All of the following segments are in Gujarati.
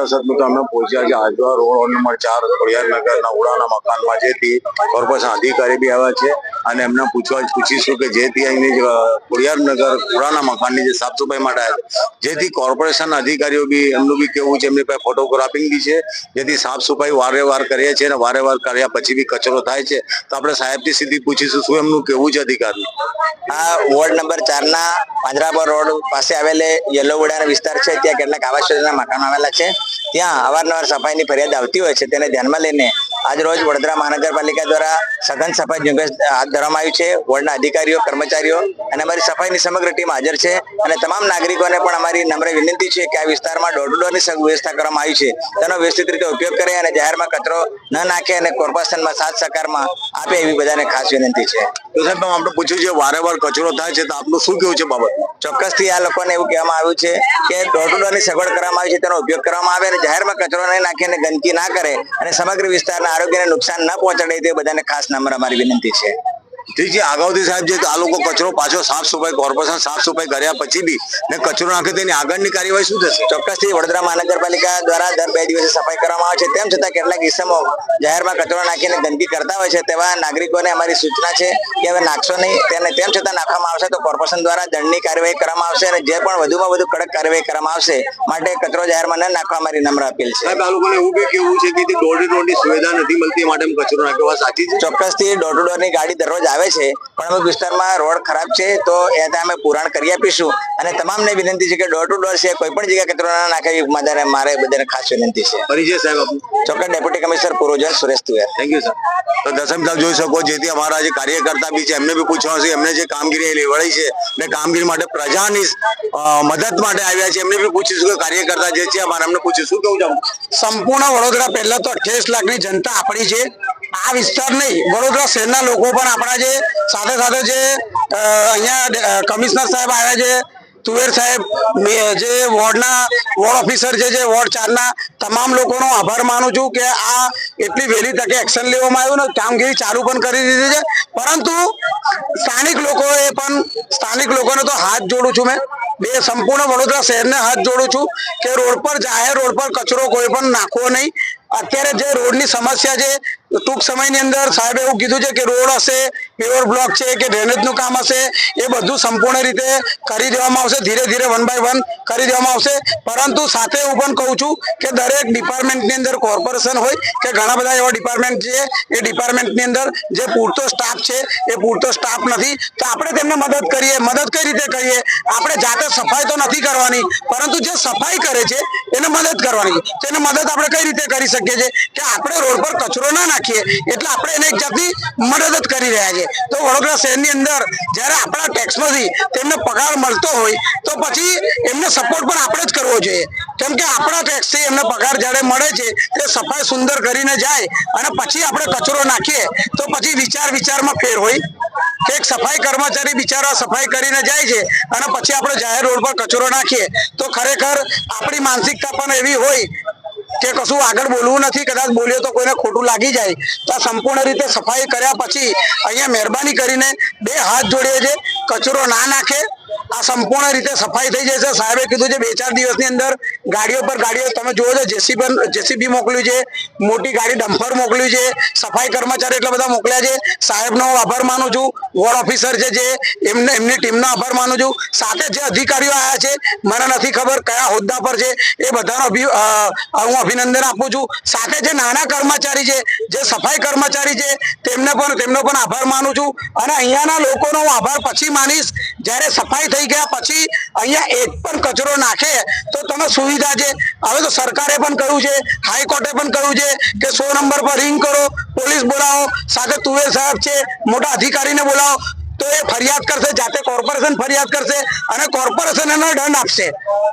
મિત્રો અમે પહોંચ્યા છે આજવા રોડ નંબર ચાર, ખોડિયારનગરના ઉડાના મકાનમાં જેથી કોર્પોરેશન અધિકારી બી આવ્યા છે. અને એમને પૂછવા પૂછીશું કે જેથી અહીંની જે, ખોડિયારનગર ઉડાના મકાનની જે સાફ સફાઈ માટે આવ્યા જેથી કોર્પોરેશન અધિકારીઓ બી એમનું બી કેવું છે? એમની પાસે ફોટોગ્રાફિંગ બી છે. જેથી સાફ સફાઈ વારે વાર કરીએ છીએ અને વારે વાર કર્યા પછી બી કચરો થાય છે. તો આપણે સાહેબથી સીધી પૂછીશું શું એમનું કેવું છે અધિકારી આ વોર્ડ નંબર ચારના પાંજરાપર રોડ પાસે આવેલે યલો વુડાનો વિસ્તાર છે. ત્યાં કેટલાક આવાસ યોજના મકાનો આવેલા છે. ત્યાં અવારનવાર સફાઈની ફરિયાદ આવતી હોય છે. તેને ધ્યાનમાં લઈને આજ રોજ વડોદરા મહાનગરપાલિકા દ્વારા સઘન સફાઈ ઝુંબેશ હાથ ધરવામાં આવ્યું છે. વોર્ડના અધિકારીઓ કર્મચારીઓ અને અમારી સફાઈની સમગ્ર ટીમ હાજર છે અને તમામ નાગરિકોને પણ અમારી નમ્ર વિનંતી છે કે આ વિસ્તારમાં ડોર ટુ ડોરની વ્યવસ્થા કરવામાં આવી છે. તેનો વ્યવસ્થિત રીતે ઉપયોગ કરે અને જાહેરમાં કચરો ન નાખે અને કોર્પોરેશનમાં સાથ સહકારમાં આપે એવી બધાને ખાસ વિનંતી છે. તો સાહેબ આપણે પૂછ્યું છે વારંવાર કચરો થાય છે તો આપનું શું કેવું છે બાબત ચોક્કસથી આ લોકોને એવું કહેવામાં આવ્યું છે કે ડોર ટુ ડોરની સગવડ કરવામાં આવી છે તેનો ઉપયોગ કરવામાં આવે અને જાહેરમાં કચરો નહીં નાખે અને ગંદકી ના કરે અને સમગ્ર વિસ્તારના આરોગ્યને નુકસાન ન પહોંચાડે તે બધાને ખાસ નંબર અમારી વિનંતી છે. ઠીક છે અગાઉથી સાહેબ જે આ લોકો કચરો પાછો સાફ સફાઈ કોર્પોરેશન સાફ સફાઈ કર્યા પછી બી ને કચરો નાખે તેની આગળની કાર્યવાહી શું થશે? ચોક્કસથી વડોદરા મહાનગરપાલિકા દ્વારા દર બે દિવસે સફાઈ કરવામાં આવે છે. તેમ છતાં કેટલાક કિસ્સામાં જાહેરમાં કચરો નાખીને ગંદકી કરતા હોય છે તેવા નાગરિકોને અમારી સૂચના છે કે હવે નાખશો નહીં. તેને તેમ છતાં નાખવામાં આવશે તો કોર્પોરેશન દ્વારા દંડની કાર્યવાહી કરવામાં આવશે અને જે પણ વધુમાં વધુ કડક કાર્યવાહી કરવામાં આવશે માટે કચરો જાહેરમાં ન નાખવા મારી નમ્ર અપીલ છે. સાહેબ આ લોકોને એવું બી કેવું છે કે દોઢ દોઢની સુવિધા નથી મળતી માટે કચરો નાખ્યો. સાચી છે? ચોક્કસથી દોઢ ટુ ગાડી દરરોજ આવે છે. પણ અમુક વિસ્તારમાં રોડ ખરાબ છે તો એ અમે પુરાણ કરી આપીશું. અને તમામને વિનંતી છે કે ડોર ટુ ડોર છે કોઈ પણ જગ્યા કચરો ના નાખે એવી મારે મારે બધાને ખાસ વિનંતી છે. પરિચય સાહેબ ચોક્કસ ડેપ્યુટી કમિશનર પૂર્વજન સુરેશ તુવેર. થેન્ક યુ સર તો દસમ સાહેબ જોઈ શકો જેથી અમારા જે કાર્યકર્તા બી છે એમને બી પૂછવાનું છે એમને જે કામગીરી લેવડાઈ છે ને કામગીરી માટે પ્રજાની મદદ માટે આવ્યા છે એમને બી પૂછીશું કે કાર્યકર્તા જે છે અમારે એમને પૂછીશું. શું કેવું છે? સંપૂર્ણ વડોદરા પહેલા તો અઠ્યાવીસ લાખની જનતા આપણી છે. આ વિસ્તાર નહીં, વડોદરા શહેરના લોકો પણ આપણા જે સાથે સાથે જે અહીંયા કમિશનર સાહેબ આવ્યા છે, તુવેર સાહેબ જે વોર્ડના, વોર્ડ ઓફિસર છે, જે વોર્ડ ચારના, તમામ લોકોનો આભાર માનું છું કે આ એટલી વહેલી તકે એક્શન લેવામાં આવ્યું ને કામગીરી ચાલુ પણ કરી દીધી છે. પરંતુ સ્થાનિક લોકોએ પણ, સ્થાનિક લોકોને તો હાથ જોડું છું મેં. બે સંપૂર્ણ વડોદરા શહેરને હાથ જોડું છું કે રોડ પર જાહેર રોડ પર કચરો કોઈ પણ નાખવો નહીં. અત્યારે જે રોડની સમસ્યા છે ટૂંક સમયની અંદર સાહેબે એવું કીધું છે કે રોડ હશે પેવર બ્લોક છે, કે ડ્રેનેજનું કામ હશે, એ બધું સંપૂર્ણ રીતે કરી દેવામાં આવશે, ધીરે ધીરે વન બાય વન કરી દેવામાં આવશે. પરંતુ સાથે હું પણ કહું છું કે દરેક ડિપાર્ટમેન્ટની અંદર કોર્પોરેશન હોય કે ઘણા બધા એવા ડિપાર્ટમેન્ટ છે, એ ડિપાર્ટમેન્ટની અંદર જે પૂરતો સ્ટાફ છે, એ પૂરતો સ્ટાફ નથી, તો આપણે તેમને મદદ કરીએ. મદદ કઈ રીતે કરીએ? આપણે જાતે સફાઈ તો નથી કરવાની, પરંતુ જે સફાઈ કરે છે, એને મદદ કરવાની. તેને મદદ આપણે કઈ રીતે કરી શકીએ છીએ? કે આપણે રોડ પર કચરો ના નાખીએ. એટલે આપણે એને એક મદદ કરી રહ્યા છીએ. તો વડોદરા શહેરની અંદર જ્યારે આપણા ટેક્સમાંથી તેમને પગાર મળતો હોય, તો પછી એમને સપોર્ટ પણ આપણે જ કરવો જોઈએ. કેમ કે આપણા ટેક્સથી એમને પગાર જ્યારે મળે છે તે સફાઈ સુંદર કરીને જાય અને પછી આપણે કચરો નાખીએ, તો પછી વિચાર વિચારમાં ફેર હોય. કે એક સફાઈ કર્મચારી બિચારા સફાઈ કરીને જાય છે અને પછી આપણે જાહેર રોડ પર કચરો નાખીએ. તો ખરેખર આપણી માનસિકતા પણ એવી હોય કે કશું આગળ બોલવું નથી, કદાચ બોલ્યો તો કોઈને ખોટું લાગી જાય. તો સંપૂર્ણ રીતે સફાઈ કર્યા પછી અહીંયા મહેરબાની કરીને બે હાથ જોડીએ છે કચરો ના નાખે આ સંપૂર્ણ રીતે સફાઈ થઈ જશે. સાહેબે કીધું છે બે ચાર દિવસની અંદર ગાડીઓ પર ગાડીઓ તમે જુઓ છો જેસીબી જેસીબી મોકલ્યું છે, મોટી ગાડી ડમ્ફર મોકલ્યું છે, સફાઈ કર્મચારી એટલા બધા મોકલ્યા છે. સાહેબનો હું આભાર માનું છું. વોર્ડ ઓફિસર છે જે, એમને, એમની ટીમનો આભાર માનું છું. સાથે જે અધિકારીઓ આવ્યા છે, મને નથી ખબર કયા હોદ્દા પર છે, એ બધાનો હું અભિનંદન આપું છું. સાથે જે નાના કર્મચારી છે, જે સફાઈ કર્મચારી છે, તેમને પણ, તેમનો પણ આભાર માનું છું. અને અહીંયાના લોકોનો હું આભાર પછી માનીશ, જ્યારે સફાઈ થઈ ગયા પછી અહીંયા એક પણ કચરો નાખે તો તમે સુવિધા છે. હવે તો સરકારે પણ કહ્યું છે, હાઈકોર્ટે પણ કહ્યું છે કે સો નંબર પર રિંગ કરો, પોલીસ બોલાવો, સાથે તુવેર સાહેબ છે, મોટા અધિકારીને બોલાવો, તો એ ફરિયાદ કરશે, જાતે કોર્પોરેશન ફરિયાદ કરશે અને કોર્પોરેશન એનો દંડ આપશે.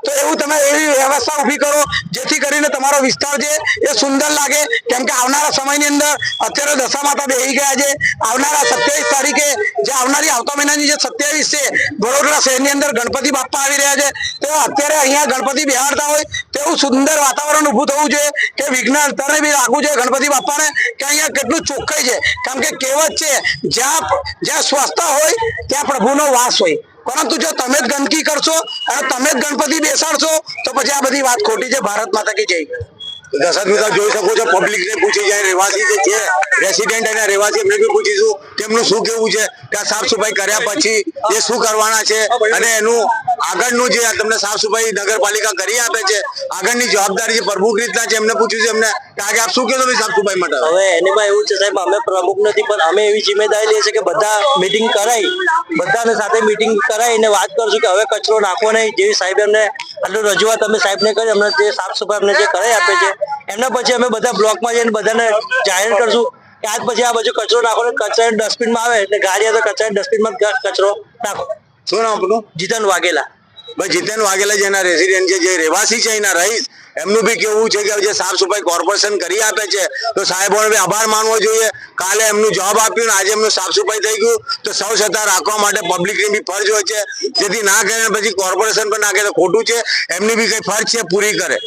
તો એવું તમે એવી વ્યવસ્થા ઊભી કરો, જેથી કરીને તમારો વિસ્તાર છે એ સુંદર લાગે. કેમ કે આવનારા સમયની અંદર અત્યારે દશા માતા બેહી ગયા છે. આવનારા સત્યાવીસ તારીખે આવનારી આવતા મહિનાની જે સત્યાવીસ છે, વડોદરા શહેરની અંદર ગણપતિ બાપ્પા આવી રહ્યા છે. તો અત્યારે અહીંયા ગણપતિ બિહારતા હોય તેવું સુંદર વાતાવરણ ઊભું થવું જોઈએ કે વિઘ્ન અત્યારે બી લાગવું જોઈએ ગણપતિ બાપાને કે અહીંયા કેટલું ચોખ્ખાઈ છે. કારણ કે કહેવત છે, જ્યાં જ્યાં સ્વસ્થતા હોય, ત્યાં પ્રભુનો વાસ હોય. પરંતુ જો તમે જ ગંદકી કરશો અને તમે જ ગણપતિ બેસાડશો, તો પછી આ બધી વાત ખોટી છે. ભારત માતા કી જય. દર્શક જોઈ શકો છો પબ્લિક ને પૂછી જાય રહેવાસી જે છે રેસિડેન્ટ અને રહેવાસી, એમને બી પૂછીશું, તેમનું શું કેવું છે, કે સાફ સફાઈ કર્યા પછી એ શું કરવાના છે, અને એનું આગળનું જે તમને સાફ સફાઈ નગરપાલિકા કરી આપે છે, આગળની જવાબદારી જે પ્રમુખ રીતના છે, એમને પૂછ્યું છે એમને, કે આપ શું કહેશો સાફ સફાઈ માટે? હવે એનીમાં એવું છે સાહેબ, અમે પ્રમુખ નથી, પણ અમે એવી જિમ્મેદારી લઈએ છીએ કે બધા મિટિંગ કરાઈ બધાને સાથે મિટિંગ કરાઈ અને વાત કરશું કે હવે કચરો નાખવો નહીં, જેવી સાહેબ એમને આટલું રજૂઆત અમે સાહેબને કરી અમને જે સાફ સફાઈ અમને જે કરાઈ આપે છે એમના પછી અમે બધા બ્લોકમાં જઈને બધાને જાહેર કરશું કે આજ પછી આ બાજુ કચરો નાખો ને કચરા ડસ્ટબિનમાં આવે એટલે ગાડી આવે તો કચરા ડસ્ટબિનમાં કચરો નાખો. શું નામ આપણું જીતન વાઘેલા. ભાઈ, જીતેન વાઘેલા જેના રેસિડેન્ટ છે, જે રહેવાસી છે એના રહીશ, એમનું બી કેવું છે કે જે સાફ સફાઈ કોર્પોરેશન કરી આપે છે, તો સાહેબોને બી આભાર માનવો જોઈએ. કાલે એમનું જવાબ આપ્યું આજે એમનું સાફ સફાઈ થઈ ગયું, તો સૌ છતાં રાખવા માટે પબ્લિકની બી ફરજ હોય છે. જેથી ના કરીને પછી કોર્પોરેશન પર નાખે તો ખોટું છે. એમની બી કઈ ફરજ છે પૂરી કરે.